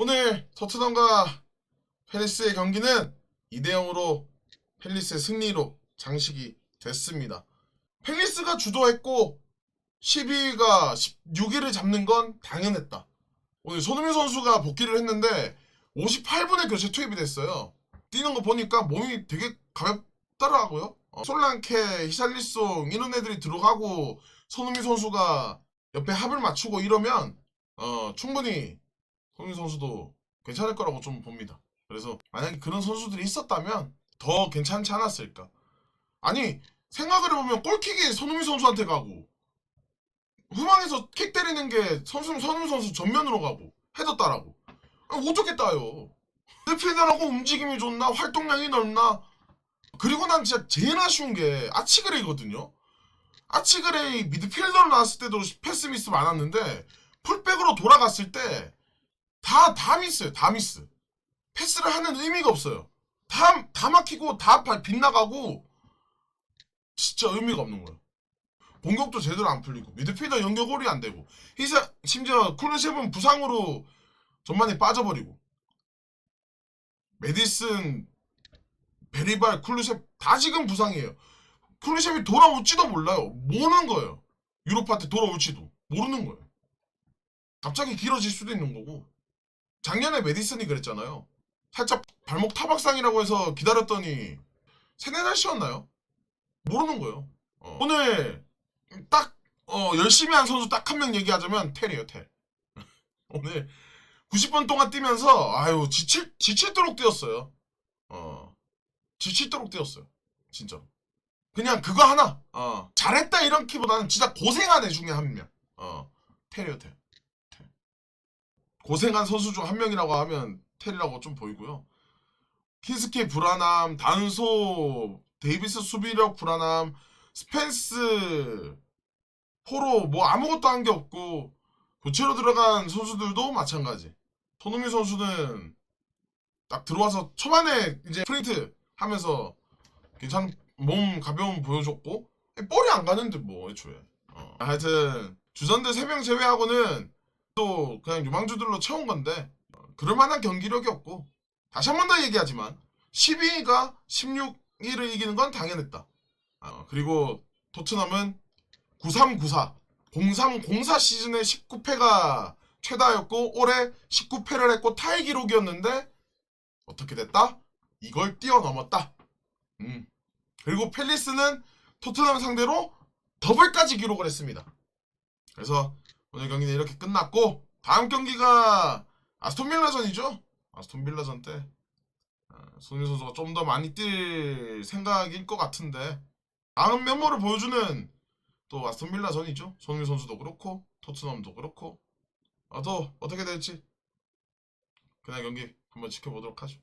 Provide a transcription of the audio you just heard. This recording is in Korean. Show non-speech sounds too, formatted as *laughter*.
오늘 토트넘과 팰리스의 경기는 2대 0으로 팰리스의 승리로 장식이 됐습니다. 팰리스가 주도했고 12위가 16위를 잡는 건 당연했다. 오늘 손흥민 선수가 복귀를 했는데 58분에 교체 투입이 됐어요. 뛰는 거 보니까 몸이 되게 가볍더라고요. 어, 솔랑케, 히샬리송 이런 애들이 들어가고 손흥민 선수가 옆에 합을 맞추고 이러면 어, 충분히 손흥민 선수도 괜찮을 거라고 좀 봅니다. 그래서 만약에 그런 선수들이 있었다면 더 괜찮지 않았을까? 아니 생각을 해보면 골킥이 손흥민 선수한테 가고 후방에서 킥 때리는 게 선수 손흥민 선수 전면으로 가고 헤더 따라고 어떻게 따요? 미드필더라고 움직임이 좋나 활동량이 넓나 그리고 난 진짜 제일 아쉬운 게 아치그레이거든요. 아치그레이 미드필더로 나왔을 때도 패스 미스 많았는데 풀백으로 돌아갔을 때 다, 다 미스요. 다 미스. 패스를 하는 의미가 없어요. 다, 다 막히고, 다 발- 빗나가고, 진짜 의미가 없는 거예요. 공격도 제대로 안 풀리고, 미드필더 연결골이 안 되고, 히사, 심지어 쿨루셉은 부상으로 전반에 빠져버리고, 메디슨, 베리발, 쿨루셉 다 지금 부상이에요. 쿨루셉이 돌아올지도 몰라요. 모르는 거예요. 유로파 때 돌아올지도. 모르는 거예요. 갑자기 길어질 수도 있는 거고. 작년에 메디슨이 그랬잖아요. 살짝 발목 타박상이라고 해서 기다렸더니 세네 달 쉬었나요? 모르는 거예요. 어. 오늘 딱 어, 열심히 한 선수 딱 한 명 얘기하자면 텔이에요, 텔. *laughs* 오늘 90분 동안 뛰면서 아유 지칠 지칠도록 뛰었어요. 어 지칠도록 뛰었어요. 진짜로. 그냥 그거 하나. 어 잘했다 이런 키보다는 진짜 고생한 애 중에 한 명. 어 텔이요, 텔. 고생한 선수 중 한 명이라고 하면 텔이라고 좀 보이고요. 킨스키 불안함, 단소, 데이비스 수비력 불안함, 스펜스, 포로 뭐 아무것도 한 게 없고 교체로 들어간 선수들도 마찬가지. 손흥민 선수는 딱 들어와서 초반에 이제 프린트 하면서 괜찮 몸 가벼움 보여줬고 볼이 안 가는데 뭐 애초에. 어. 하여튼 주전들 3명 제외하고는 또 그냥 유망주들로 채운 건데 어, 그럴 만한 경기력이 없고 다시 한 번 더 얘기하지만 12위가 16위를 이기는 건 당연했다. 어, 그리고 토트넘은 9394 0304 시즌에 19패가 최다였고 올해 19패를 했고 타이 기록이었는데 어떻게 됐다? 이걸 뛰어넘었다. 음. 그리고 팰리스는 토트넘 상대로 더블까지 기록을 했습니다. 그래서 오늘 경기는 이렇게 끝났고 다음 경기가 아스톤 빌라전이죠. 아스톤 빌라전 때 어, 손흥민 선수가 좀 더 많이 뛸 생각일 것 같은데 다음 면모를 보여주는 또 아스톤 빌라전이죠. 손흥민 선수도 그렇고 토트넘도 그렇고 아, 또 어떻게 될지 그날 경기 한번 지켜보도록 하죠.